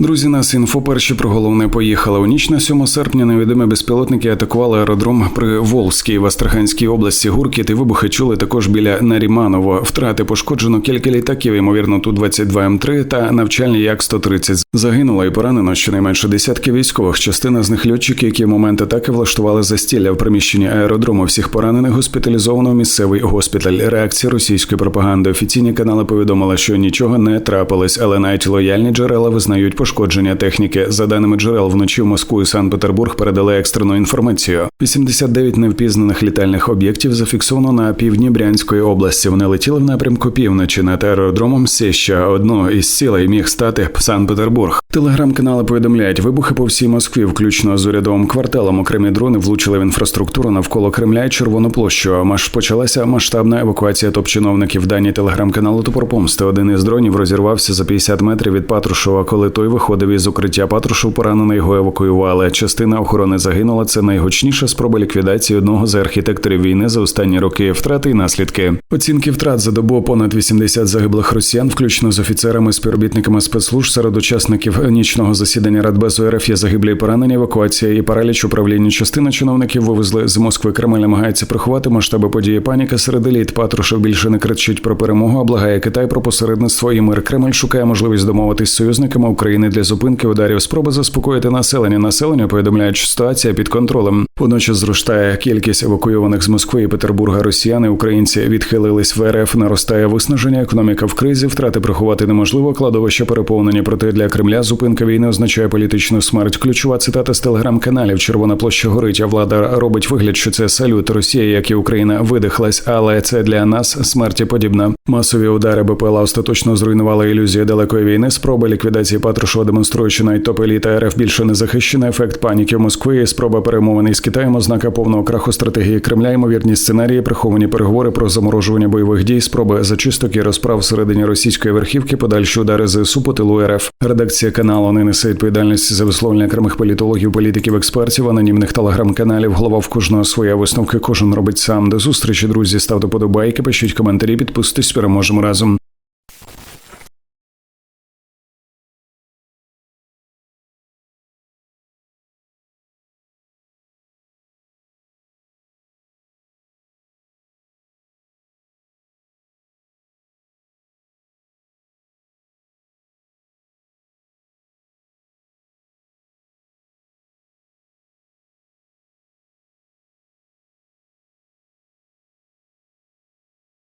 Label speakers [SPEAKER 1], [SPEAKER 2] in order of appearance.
[SPEAKER 1] Друзі, нас інфо перші про головне поїхали. У ніч на 7 серпня невідомі безпілотники атакували аеродром при Волзькій в Астраханській області. Гуркіт і вибухи чули також біля Наріманово. Втрати пошкоджено кілька літаків, ймовірно, ту 22 М3 та навчальні як 130 Загинуло і поранено щонайменше десятки військових. Частина з них льотчики, які в момент атаки влаштували застілля в приміщенні аеродрому. Всіх поранених госпіталізовано в місцевий госпіталь. Реакція російської пропаганди. Офіційні канали повідомили, що нічого не трапилось, але навіть лояльні джерела визнають пошкодження техніки. За даними джерел, вночі в Москву і Санкт-Петербург передали екстрену інформацію. 89 невпізнаних літальних об'єктів зафіксовано на півдні Брянської області. Вони летіли в напрямку півночі над аеродромом Сеща. Одно із цілей міг стати Санкт-Петербург. Телеграм-канали повідомляють, вибухи по всій Москві, включно з урядовим кварталом. Окремі дрони влучили в інфраструктуру навколо Кремля і Червону площу. Маш почалася масштабна евакуація топ-чиновників. Дані телеграм-каналу Топор Помсти. Один із дронів розірвався за 50 метрів від Патрушева. Коли той виходив із укриття Патрушев поранений, його евакуювали. Частина охорони загинула. Це найгучніша спроба ліквідації одного з архітекторів війни за останні роки. Втрати і наслідки. Оцінки втрат за добу понад 80 загиблих росіян, включно з офіцерами, співробітниками спецслужб серед учасників нічного засідання Радбезу РФ є загиблі і поранені, евакуація і параліч управління. Частина чиновників вивезли з Москви. Кремль намагається приховати масштаби події. Паніка серед еліт. Патрушев більше не кричить про перемогу, а благає Китай про посередництво і мир. Кремль шукає можливість домовитись з союзниками України для зупинки ударів. Спроби заспокоїти населення. Населення повідомляють, що ситуація під контролем. Водночас зростає кількість евакуйованих з Москви і Петербурга росіян. і Українці відхилились в РФ. Наростає виснаження. Економіка в кризі. Втрати приховати неможливо. Кладовища переповнені. Проте для Кремля зупинка війни означає політичну смерть. Ключова цитата з телеграм-каналів. Червона площа горить. А влада робить вигляд, що це салют. Росія, як і Україна, видихлась, але це для нас смерті подібна. Масові удари БПЛА остаточно зруйнували ілюзію далекої війни. Спроба ліквідації Патрушева демонструючи навіть топ еліта РФ більше не захищена. Ефект паніки в Москві. Спроба перемовини з Китаєм. Ознака повного краху стратегії Кремля. Ймовірні сценарії, приховані переговори про заморожування бойових дій, спроби зачисток і розправ всередині російської верхівки. Подальші удари ЗСУ по тилу РФ. Редакція каналу не несе відповідальність за висловлення окремих політологів, політиків, експертів, анонімних телеграм-каналів. Голова в кожного своя висновки. Кожен робить сам. До зустрічі, друзі. Ставте подобайки, пишіть коментарі, підписуйтесь. Переможемо разом.